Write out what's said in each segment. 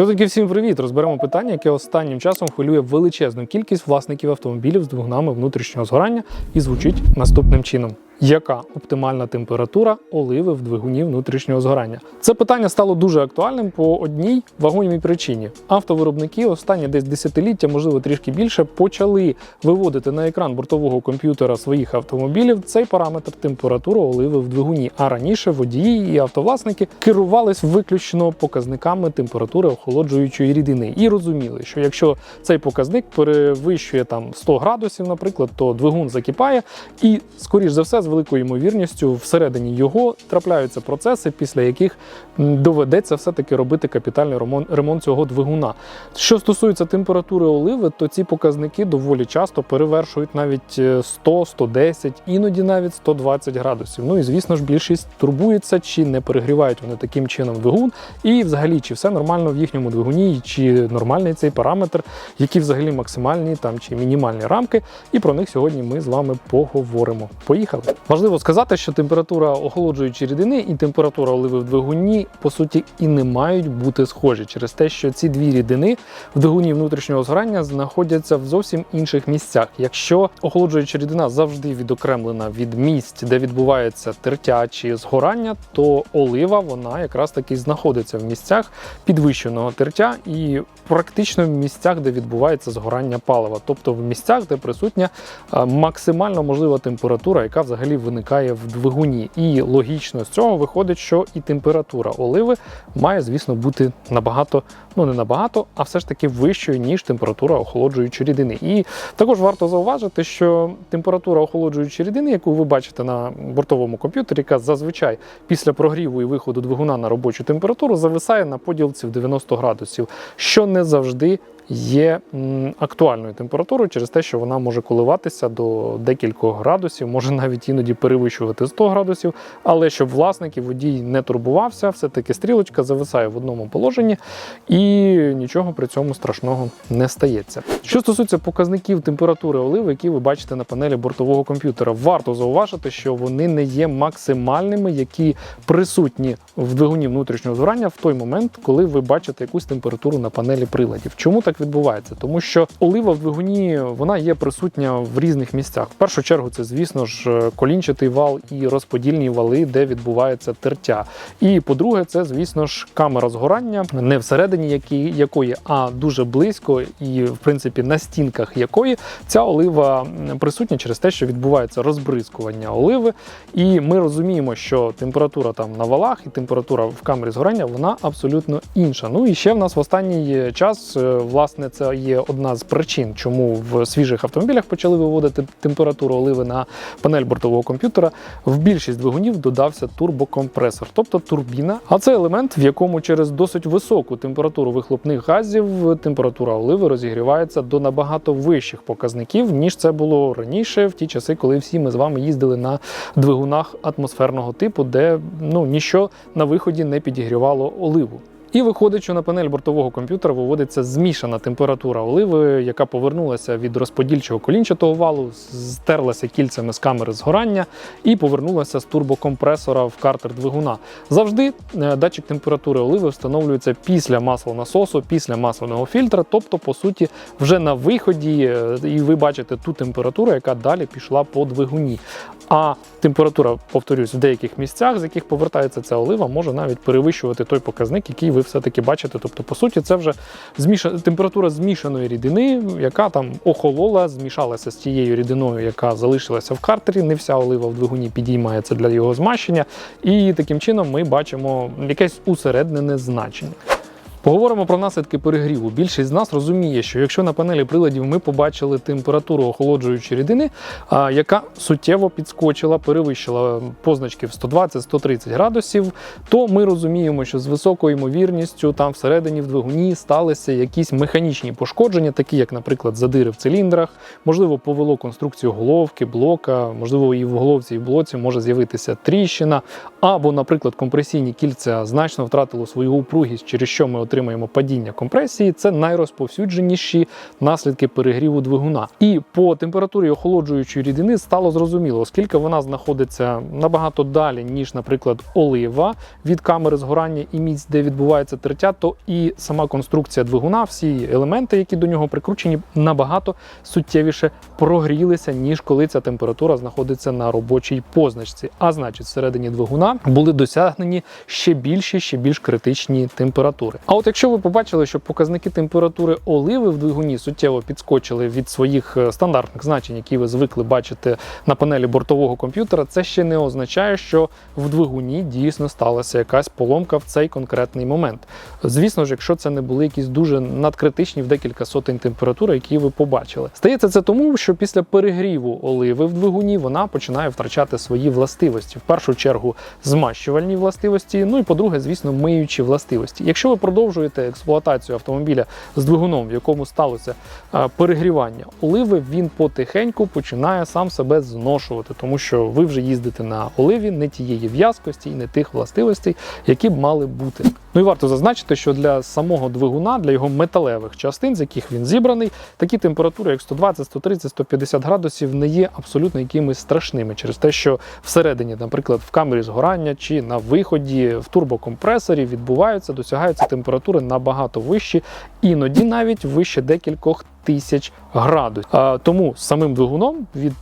Людинки, всім привіт! Розберемо питання, яке останнім часом хвилює величезну кількість власників автомобілів з двигунами внутрішнього згорання і звучить наступним чином. Яка оптимальна температура оливи в двигуні внутрішнього згорання? Це питання стало дуже актуальним по одній вагомій причині. Автовиробники останні десь десятиліття, можливо трішки більше, почали виводити на екран бортового комп'ютера своїх автомобілів цей параметр температури оливи в двигуні. А раніше водії і автовласники керувались виключно показниками температури охолоджуючої рідини і розуміли, що якщо цей показник перевищує там 100 градусів, наприклад, то двигун закипає, і скоріш за все, великою ймовірністю, всередині його трапляються процеси, після яких доведеться все-таки робити капітальний ремонт, ремонт цього двигуна. Що стосується температури оливи, то ці показники доволі часто перевершують навіть е, 100, 110, іноді навіть 120 градусів. Ну і звісно ж, більшість турбується, чи не перегрівають вони таким чином двигун, і взагалі чи все нормально в їхньому двигуні, чи нормальний цей параметр, які взагалі максимальні там чи мінімальні рамки. І про них сьогодні ми з вами поговоримо. Поїхали. Важливо сказати, що температура охолоджуючої рідини і температура оливи в двигуні по суті і не мають бути схожі через те, що ці дві рідини в двигуні внутрішнього згорання знаходяться в зовсім інших місцях. Якщо охолоджуюча рідина завжди відокремлена від місць, де відбувається тертя чи згорання, то олива вона якраз таки знаходиться в місцях підвищеного тертя і практично в місцях, де відбувається згорання палива, тобто в місцях, де присутня максимально можлива температура, яка взагалі виникає в двигуні. І логічно з цього виходить, що і температура оливи має, звісно, бути набагато, ну не набагато, а все ж таки вищою, ніж температура охолоджуючої рідини. І також варто зауважити, що температура охолоджуючої рідини, яку ви бачите на бортовому комп'ютері, яка зазвичай після прогріву і виходу двигуна на робочу температуру зависає на поділці в 90 градусів, що не завжди є актуальною температурою через те, що вона може коливатися до декількох градусів, може навіть іноді перевищувати 100 градусів. Але щоб власник і водій не турбувався, все-таки стрілочка зависає в одному положенні і нічого при цьому страшного не стається. Що стосується показників температури оливи, які ви бачите на панелі бортового комп'ютера, варто зауважити, що вони не є максимальними, які присутні в двигуні внутрішнього згорання в той момент, коли ви бачите якусь температуру на панелі приладів. Чому так відбувається? Тому що олива в двигуні вона є присутня в різних місцях. В першу чергу, це, звісно ж, колінчатий вал і розподільні вали, де відбувається тертя. І по-друге, це, звісно ж, камера згорання, не всередині якої, а дуже близько, і в принципі на стінках якої ця олива присутня через те, що відбувається розбризкування оливи. І ми розуміємо, що температура там на валах і температура в камері згорання вона абсолютно інша. Ну і ще в нас в останній час, е, власне, це є одна з причин, чому в свіжих автомобілях почали виводити температуру оливи на панель бортового комп'ютера. В більшість двигунів додався турбокомпресор, тобто турбіна. А це елемент, в якому через досить високу температуру вихлопних газів температура оливи розігрівається до набагато вищих показників, ніж це було раніше, в ті часи, коли всі ми з вами їздили на двигунах атмосферного типу, де ну ніщо на виході не підігрівало оливу. І виходить, що на панель бортового комп'ютера виводиться змішана температура оливи, яка повернулася від розподільчого колінчатого валу, стерлася кільцями з камери згорання і повернулася з турбокомпресора в картер двигуна. Завжди е, датчик температури оливи встановлюється після маслонасосу, після масляного фільтра, тобто, по суті, вже на виході, е, і ви бачите ту температуру, яка далі пішла по двигуні. А температура, повторюсь, в деяких місцях, з яких повертається ця олива, може навіть перевищувати той показник, який ви все-таки бачите. Тобто, по суті, це вже зміша... температура змішаної рідини, яка там охолола, змішалася з тією рідиною, яка залишилася в картері. Не вся олива в двигуні підіймається для його змащення. І таким чином ми бачимо якесь усереднене значення. Поговоримо про наслідки перегріву. Більшість з нас розуміє, що якщо на панелі приладів ми побачили температуру охолоджуючої рідини, яка суттєво підскочила, перевищила позначки в 120-130 градусів, то ми розуміємо, що з високою ймовірністю там всередині в двигуні сталися якісь механічні пошкодження, такі як, наприклад, задири в циліндрах, можливо, повело конструкцію головки, блока, можливо, і в головці, і в блоці може з'явитися тріщина, або, наприклад, компресійні кільця значно втратили свою упругість, через що ми отримаємо падіння компресії. Це найрозповсюдженіші наслідки перегріву двигуна. І по температурі охолоджуючої рідини стало зрозуміло, оскільки вона знаходиться набагато далі, ніж, наприклад, олива від камери згорання і місць, де відбувається тертя, то і сама конструкція двигуна, всі елементи, які до нього прикручені, набагато суттєвіше прогрілися, ніж коли ця температура знаходиться на робочій позначці. А значить, всередині двигуна були досягнені ще більші, ще більш критичні температури. А от якщо ви побачили, що показники температури оливи в двигуні суттєво підскочили від своїх е, стандартних значень, які ви звикли бачити на панелі бортового комп'ютера, це ще не означає, що в двигуні дійсно сталася якась поломка в цей конкретний момент. Звісно ж, якщо це не були якісь дуже надкритичні в декілька сотень температур, які ви побачили. Стається це тому, що після перегріву оливи в двигуні вона починає втрачати свої властивості. В першу чергу змащувальні властивості, ну і по-друге, звісно, миючі властивості. Якщо ви продовжуєте експлуатацію автомобіля з двигуном, в якому сталося е, перегрівання оливи, він потихеньку починає сам себе зношувати, тому що ви вже їздите на оливі не тієї в'язкості і не тих властивостей, які б мали бути. Ну і варто зазначити, що для самого двигуна, для його металевих частин, з яких він зібраний, такі температури, як 120, 130, 150 градусів, не є абсолютно якимись страшними через те, що всередині, наприклад, в камері згорання чи на виході в турбокомпресорі відбуваються, досягаються температури набагато вищі, іноді навіть вище декількох тисяч градусів. Тому самим двигуном від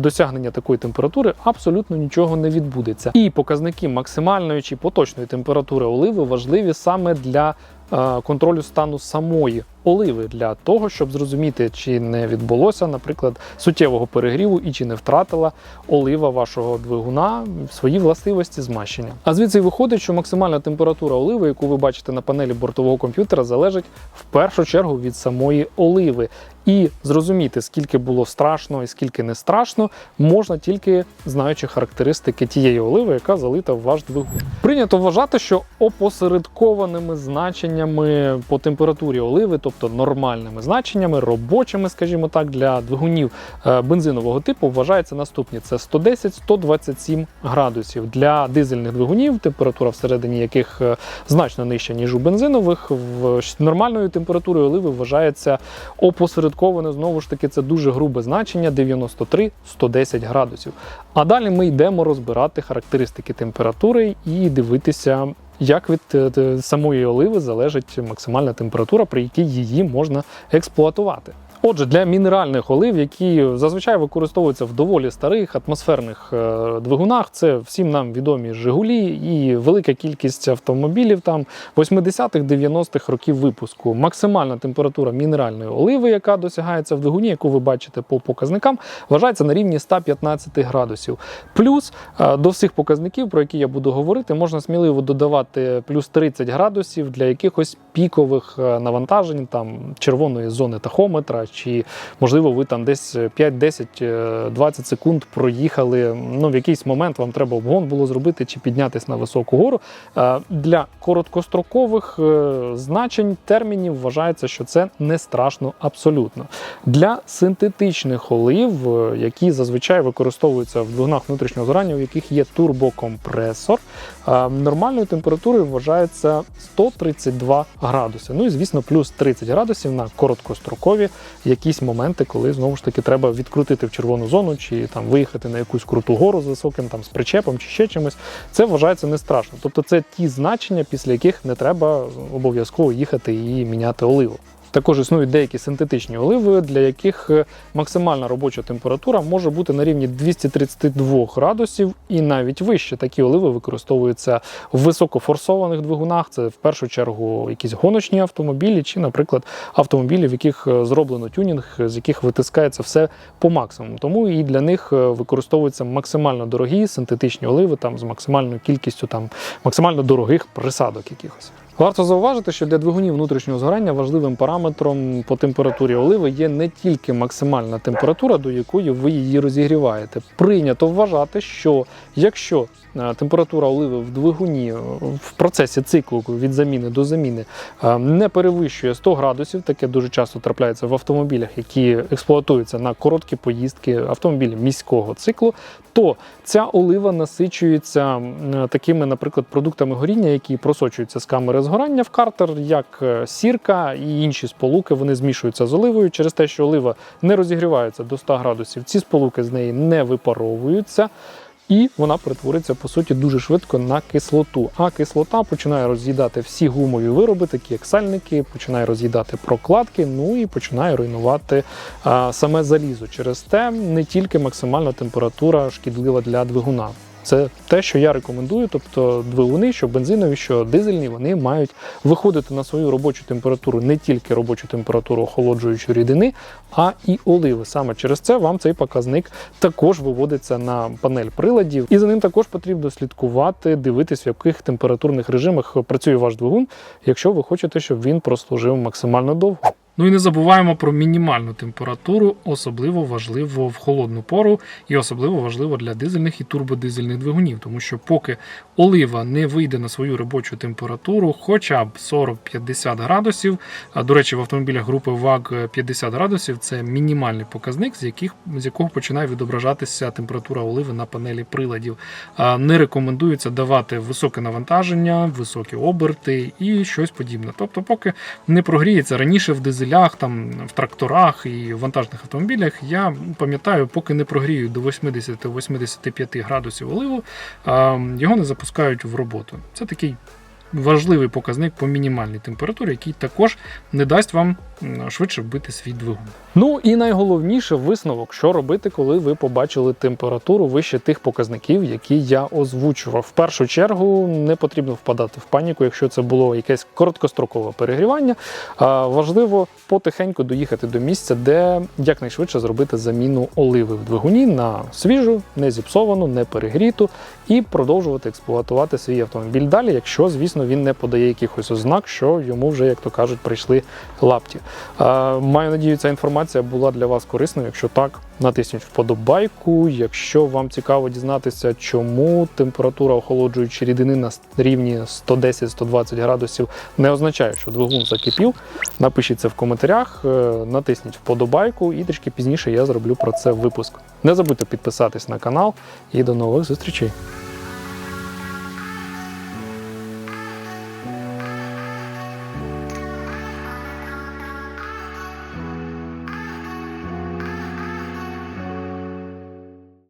досягнення такої температури абсолютно нічого не відбудеться. І показники максимальної чи поточної температури оливи важливі саме для е, контролю стану самої оливи, для того, щоб зрозуміти, чи не відбулося, наприклад, суттєвого перегріву і чи не втратила олива вашого двигуна свої властивості змащення. А звідси виходить, що максимальна температура оливи, яку ви бачите на панелі бортового комп'ютера, залежить в першу чергу від самої оливи. І зрозуміти, скільки було страшно і скільки не страшно, можна тільки знаючи характеристики тієї оливи, яка залита в ваш двигун. Прийнято вважати, що опосередкованими значеннями по температурі оливи, тобто нормальними значеннями, робочими, скажімо так, для двигунів е, бензинового типу, вважається наступні: це 110-127 градусів. Для дизельних двигунів, температура всередині яких е, значно нижча, ніж у бензинових, в нормальною температурою оливи вважається опосередковане. Знову ж таки, це дуже грубе значення 93-110 градусів. А далі ми йдемо розбирати характеристики температури і дивитися. Як від е, самої оливи залежить максимальна температура, при якій її можна експлуатувати? Отже, для мінеральних олив, які зазвичай використовуються в доволі старих атмосферних е, двигунах, це всім нам відомі Жигулі і велика кількість автомобілів там 80-х, 90-х років випуску. Максимальна температура мінеральної оливи, яка досягається в двигуні, яку ви бачите по показникам, вважається на рівні 115 градусів. Плюс е, до всіх показників, про які я буду говорити, можна сміливо додавати плюс 30 градусів для якихось пікових е, навантажень, там червоної зони тахометра, чи можливо ви там десь 5, 10, е, 20 секунд проїхали. Ну, в якийсь момент вам треба обгон було зробити чи піднятись на високу гору. Е, Для короткострокових е, значень термінів вважається, що це не страшно абсолютно. Для синтетичних олив, е, які зазвичай використовуються в двигунах внутрішнього згорання, у яких є турбокомпресор, нормальною температурою вважається 132 градуси. Ну і звісно, плюс 30 градусів на короткострокові якісь моменти, коли знову ж таки треба відкрутити в червону зону, чи там виїхати на якусь круту гору з високим там з причепом чи ще чимось. Це вважається не страшно. Тобто, це ті значення, після яких не треба обов'язково їхати і міняти оливу. Також існують деякі синтетичні оливи, для яких е, максимальна робоча температура може бути на рівні 232 градусів і навіть вище. Такі оливи використовуються в високофорсованих двигунах. Це в першу чергу якісь гоночні автомобілі, чи, наприклад, автомобілі, в яких е, зроблено тюнінг, з яких витискається все по максимуму. Тому і для них е, використовуються максимально дорогі синтетичні оливи, там з максимальною кількістю там максимально дорогих присадок якихось. Варто зауважити, що для двигунів внутрішнього згорання важливим параметром по температурі оливи є не тільки максимальна температура, до якої ви її розігріваєте. Прийнято вважати, що якщо е, температура оливи в двигуні е, в процесі циклу від заміни до заміни е, не перевищує 100 градусів, таке дуже часто трапляється в автомобілях, які експлуатуються на короткі поїздки, автомобілі міського циклу, то ця олива насичується такими, наприклад, продуктами горіння, які просочуються з камери згорання в картер, як е, сірка і інші сполуки, вони змішуються з оливою через те, що олива не розігрівається до 100 градусів. Ці сполуки з неї не випаровуються. І вона перетвориться по суті дуже швидко на кислоту. А кислота починає роз'їдати всі гумові вироби, такі як сальники, починає роз'їдати прокладки, ну і починає руйнувати а, саме залізо. Через те не тільки максимальна температура шкідлива для двигуна. Це те, що я рекомендую. Тобто двигуни, що бензинові, що дизельні, вони мають виходити на свою робочу температуру, не тільки робочу температуру охолоджуючої рідини, а і оливи. Саме через це вам цей показник також виводиться на панель приладів, і за ним також потрібно слідкувати, дивитись, в яких температурних режимах працює ваш двигун, якщо ви хочете, щоб він прослужив максимально довго. Ну і не забуваємо про мінімальну температуру, особливо важливо в холодну пору, і особливо важливо для дизельних і турбодизельних двигунів, тому що поки олива не вийде на свою робочу температуру, хоча б 40-50 градусів. До речі, в автомобілях групи ВАГ 50 градусів це мінімальний показник, з яких з якого починає відображатися температура оливи на панелі приладів. Не рекомендується давати високе навантаження, високі оберти і щось подібне. Тобто, поки не прогріється раніше в дизелях, там в тракторах і вантажних автомобілях, я пам'ятаю, поки не прогрію до 80-85 градусів оливу, його не запускають в роботу. Це такий важливий показник по мінімальній температурі, який також не дасть вам швидше вбити свій двигун. Ну і найголовніше висновок, що робити, коли ви побачили температуру вище тих показників, які я озвучував. В першу чергу не потрібно впадати в паніку, якщо це було якесь короткострокове перегрівання. Важливо потихеньку доїхати до місця, де якнайшвидше зробити заміну оливи в двигуні на свіжу, не зіпсовану, не перегріту, і продовжувати експлуатувати свій автомобіль далі, якщо, звісно, він не подає якихось ознак, що йому вже, як то кажуть, прийшли лапті. Маю надію, ця інформація була для вас корисною. Якщо так, натисніть вподобайку. Якщо вам цікаво дізнатися, чому температура охолоджуючої рідини на рівні 110-120 градусів не означає, що двигун закипів, напишіть це в коментарях, е, натисніть вподобайку, і трішки пізніше я зроблю про це випуск. Не забудьте підписатись на канал і до нових зустрічей.